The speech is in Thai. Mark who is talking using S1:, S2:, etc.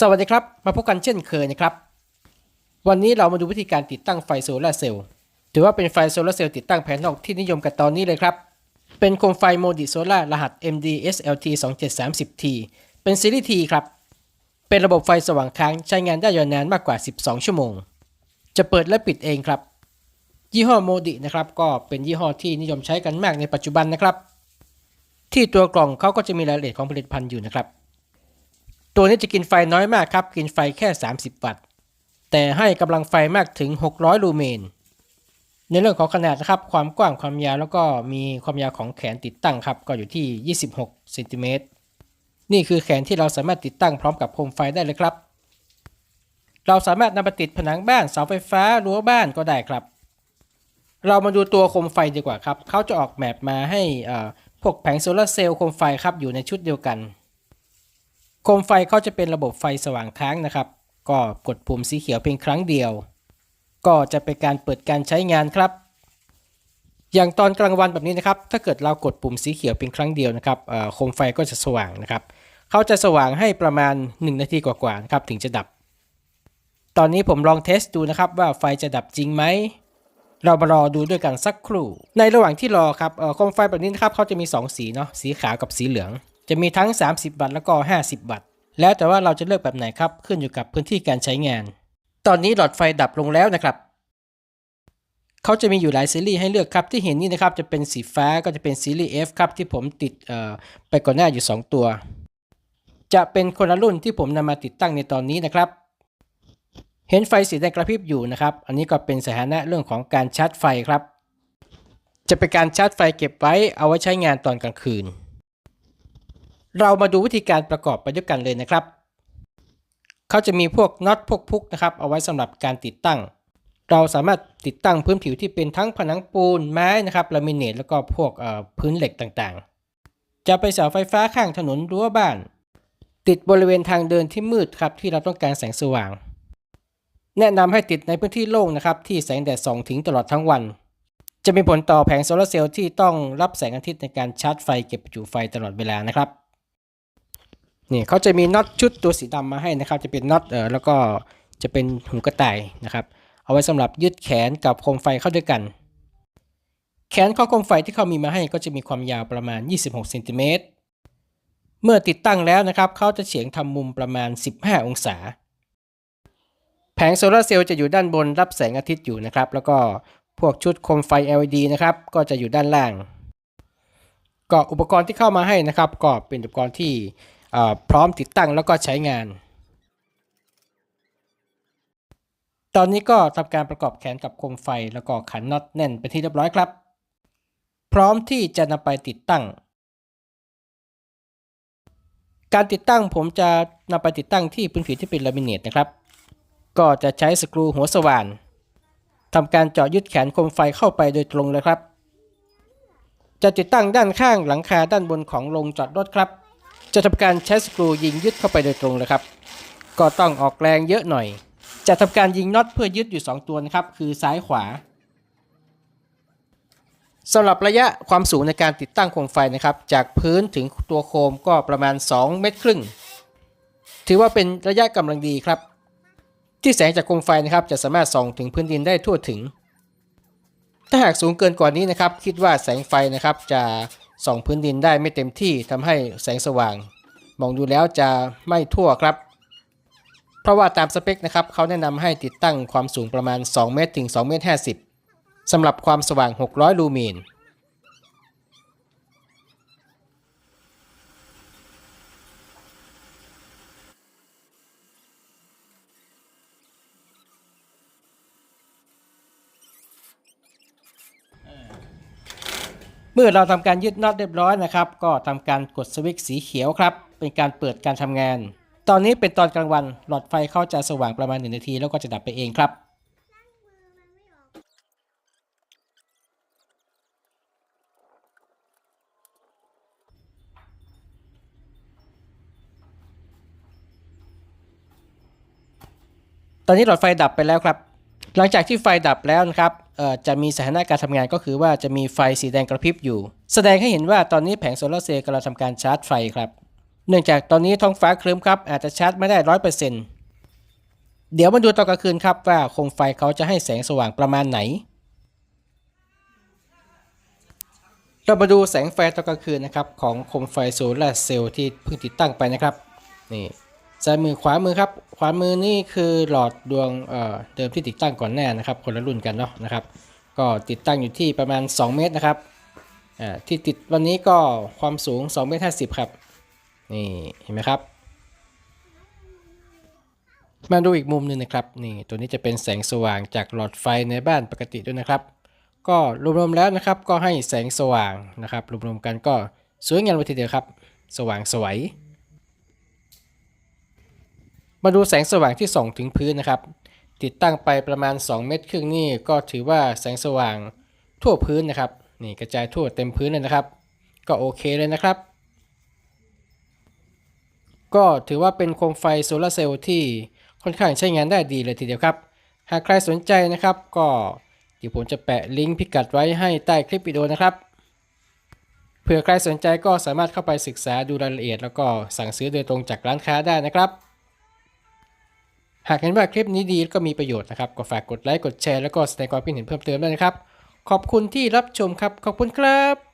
S1: สวัสดีครับ มาพบกันเช่นเคยนะครับ วันนี้เรามาดูวิธีการติดตั้งไฟโซลาเซลล์ถือว่าเป็นไฟโซลาเซลล์ติดตั้งภายนอกที่นิยมกันตอนนี้เลยครับ เป็นโคมไฟโมดิโซล่าร์รหัส MDSLT 2730T เป็นซีรีส์ T ครับ เป็นระบบไฟสว่างค้างใช้งานได้ยาวนานมากกว่า 12 ชั่วโมง จะเปิดและปิดเองครับ ยี่ห้อโมดินะครับก็เป็นยี่ห้อที่นิยมใช้กันมากในปัจจุบันนะครับ ที่ตัวกล่องเขาก็จะมีรายละเอียดของผลิตภัณฑ์อยู่นะครับ ตัวนี้จะกินไฟน้อยมากครับ กินไฟแค่ 30 วัตต์ แต่ให้กำลังไฟมากถึง 600 ลูเมน ในเรื่องของขนาดนะครับ ความกว้างความยาวแล้วก็มีความยาวของแขนติดตั้งครับ ก็อยู่ที่ 26เซนติเมตร นี่คือแขนที่เราสามารถติดตั้งพร้อมกับโคมไฟได้เลยครับ เราสามารถนำไปติดผนังบ้านเสาไฟฟ้ารั้วบ้านก็ได้ครับ เรามาดูตัวโคมไฟดีกว่าครับ เขาจะออกแบบมาให้พวกแผงโซลาร์เซลล์โคมไฟครับอยู่ในชุดเดียวกัน โคมไฟเขาจะเป็นระบบไฟสว่างค้างนะครับ ก็กดปุ่มสีเขียวเพียงครั้งเดียว ก็จะเป็นการเปิดการใช้งานครับ อย่างตอนกลางวันแบบนี้นะครับ ถ้าเกิดเรากดปุ่มสีเขียวเพียงครั้งเดียวนะครับโคมไฟก็จะสว่างนะครับเขาจะสว่างให้ประมาณ 1 นาทีกว่าๆนะครับถึงจะดับ ตอนนี้ผมลองเทสดูนะครับว่าไฟจะดับจริงไหมเรามารอดูด้วยกันสักครู่ ในระหว่างที่รอครับโคมไฟแบบนี้นะครับเขาจะมี 2 สีเนาะสีขาวกับสีเหลือง จะมีทั้ง 30วัตต์แล้วก็ 50วัตต์แล้วแต่ว่าเราจะเลือกแบบไหนครับ ขึ้นอยู่กับพื้นที่การใช้งาน ตอนนี้หลอดไฟดับลงแล้วนะครับ เขาจะมีอยู่หลายซีรีส์ให้เลือกครับที่เห็นนี่นะครับจะเป็นสีฟ้าก็จะเป็นซีรีส์ F ครับที่ผมติดไปก่อนหน้าอยู่ 2 ตัว จะเป็นคนละรุ่นที่ผมนำมาติดตั้งในตอนนี้นะครับ เห็นไฟสีแดงกระพริบอยู่นะครับ อันนี้ก็เป็นสถานะเรื่องของการชาร์จไฟครับ จะเป็นการชาร์จไฟเก็บไว้เอาไว้ใช้งานตอนกลางคืน เรามาดูวิธีการประกอบไปด้วยกันเลยนะครับ เขาจะมีพวกน็อตพวกพุกนะครับ เอาไว้สำหรับการติดตั้ง เราสามารถติดตั้งพื้นผิวที่เป็นทั้งผนังปูนไม้นะครับลามิเนตแล้วก็พวกพื้นเหล็กต่างๆ จะไปเสาไฟฟ้าข้างถนนรั้วบ้าน ติดบริเวณทางเดินที่มืดครับที่เราต้องการแสงสว่าง แนะนำให้ติดในพื้นที่โล่งนะครับที่แสงแดดส่องถึงตลอดทั้งวันจะมีผลต่อแผงโซลาร์เซลล์ที่ต้องรับแสงอาทิตย์ในการชาร์จไฟเก็บประจุไฟตลอดเวลานะครับ นี่เขาจะมีน็อตชุดตัวสีดำมาให้นะครับ จะเป็นน็อตเออแล้วก็จะเป็นหูกระต่ายนะครับ เอาไว้สำหรับยึดแขนกับโคมไฟเข้าด้วยกัน แขนข้อโคมไฟที่เขามีมาให้ก็จะมีความยาวประมาณ 26เซนติเมตรเมื่อติดตั้งแล้วนะครับเขาจะเฉียงทำมุมประมาณ 15 องศา แผงโซลาเซลล์จะอยู่ด้านบนรับแสงอาทิตย์อยู่นะครับ แล้วก็พวกชุดโคมไฟ LED นะครับก็จะอยู่ด้านล่างก็อุปกรณ์ที่เข้ามาให้นะครับ ก็เป็นอุปกรณ์ที่ พร้อมติดตั้งแล้วก็ใช้งาน ตอนนี้ก็ทำการประกอบแขนกับโคมไฟแล้วก็ขันน็อตแน่นเป็นที่เรียบร้อยครับ พร้อมที่จะนำไปติดตั้ง การติดตั้งผมจะนำไปติดตั้งที่พื้นผิวที่เป็นลามิเนตนะครับ ก็จะใช้สกรูหัวสว่านทำการเจาะยึดแขนโคมไฟเข้าไปโดยตรงเลยครับ จะติดตั้งด้านข้างหลังคาด้านบนของโรงจอดรถครับ จะทำการใช้สกรูยิงยึดเข้าไปโดยตรงเลยครับ ก็ต้องออกแรงเยอะหน่อย จะทำการยิงน็อตเพื่อยึดอยู่ 2 ตัวนะครับ คือซ้ายขวาสำหรับระยะความสูงในการติดตั้งโคมไฟนะครับ จากพื้นถึงตัวโคมก็ประมาณ 2 เมตรครึ่ง ถือว่าเป็นระยะกำลังดีครับ ที่แสงจากโคมไฟนะครับจะสามารถส่องถึงพื้นดินได้ทั่วถึง ถ้าหากสูงเกินกว่านี้นะครับ คิดว่าแสงไฟนะครับจะ ส่องพื้นดินได้ไม่เต็มที่ทำให้แสงสว่าง มองดูแล้วจะไม่ทั่วครับ เพราะว่าตามสเปคนะครับเขาแนะนำให้ติดตั้งความสูงประมาณ 2 เมตรถึง2เมตร50สำหรับความสว่าง 600 ลูเมน เมื่อเราทำการยึดน็อตเรียบร้อยนะครับ ก็ทำการกดสวิตช์สีเขียวครับ เป็นการเปิดการทำงาน ตอนนี้เป็นตอนกลางวันหลอดไฟเข้าจะสว่างประมาณ 1 นาที แล้วก็จะดับไปเองครับตอนนี้หลอดไฟดับไปแล้วครับ หลังจากที่ไฟดับแล้วนะครับ จะมีสถานะการทำงานก็คือว่าจะมีไฟสีแดงกระพริบอยู่ แสดงให้เห็นว่าตอนนี้แผงโซลาร์เซลล์กำลังทำการชาร์จไฟครับ เนื่องจากตอนนี้ท้องฟ้าครึ้มครับ อาจจะชาร์จไม่ได้ร้อยเปอร์เซ็นต์เดี๋ยวมาดูตอนกลางคืนครับว่าโคมไฟเขาจะให้แสงสว่างประมาณไหน เรามาดูแสงไฟตอนกลางคืนนะครับของโคมไฟโซลาร์เซลล์ที่เพิ่งติดตั้งไปนะครับนี่ ซ้ายมือขวามือครับ ขวามือนี่คือหลอดดวงเอ่อเดิมที่ติดตั้งก่อนหน้านะครับ คนละรุ่นกันเนาะนะครับ ก็ติดตั้งอยู่ที่ประมาณ 2 เมตรนะครับอ่าที่ติดวันนี้ก็ความสูง2เมตร50ครับนี่เห็นไหมครับ มาดูอีกมุมหนึงนะครับนี่ตัวนี้จะเป็นแสงสว่างจากหลอดไฟในบ้านปกติด้วยนะครับ ก็รวมๆแล้วนะครับก็ให้แสงสว่างนะครับรวมๆกันก็สวยงามเลยทีเดียวครับ สว่างสวย มาดูแสงสว่างที่ส่องถึงพื้นนะครับ ติดตั้งไปประมาณ 2 เมตรครึ่งนี่ก็ถือว่าแสงสว่างทั่วพื้นนะครับนี่กระจายทั่วเต็มพื้นเลยนะครับ ก็โอเคเลยนะครับ ก็ถือว่าเป็นโคมไฟโซลาร์เซลล์ที่ค่อนข้างใช้งานได้ดีเลยทีเดียวครับ หากใครสนใจนะครับ ก็เดี๋ยวผมจะแปะลิงก์พิกัดไว้ให้ใต้คลิปวิดีโอนะครับเผื่อใครสนใจก็สามารถเข้าไปศึกษาดูรายละเอียด แล้วก็สั่งซื้อโดยตรงจากร้านค้าได้นะครับ หากเห็นว่าคลิปนี้ดีก็มีประโยชน์นะครับ ก็ฝากกดไลค์ กดแชร์ แล้วก็แสดงความคิดเห็นเพิ่มเติมด้วยนะครับ ขอบคุณที่รับชมครับ ขอบคุณครับ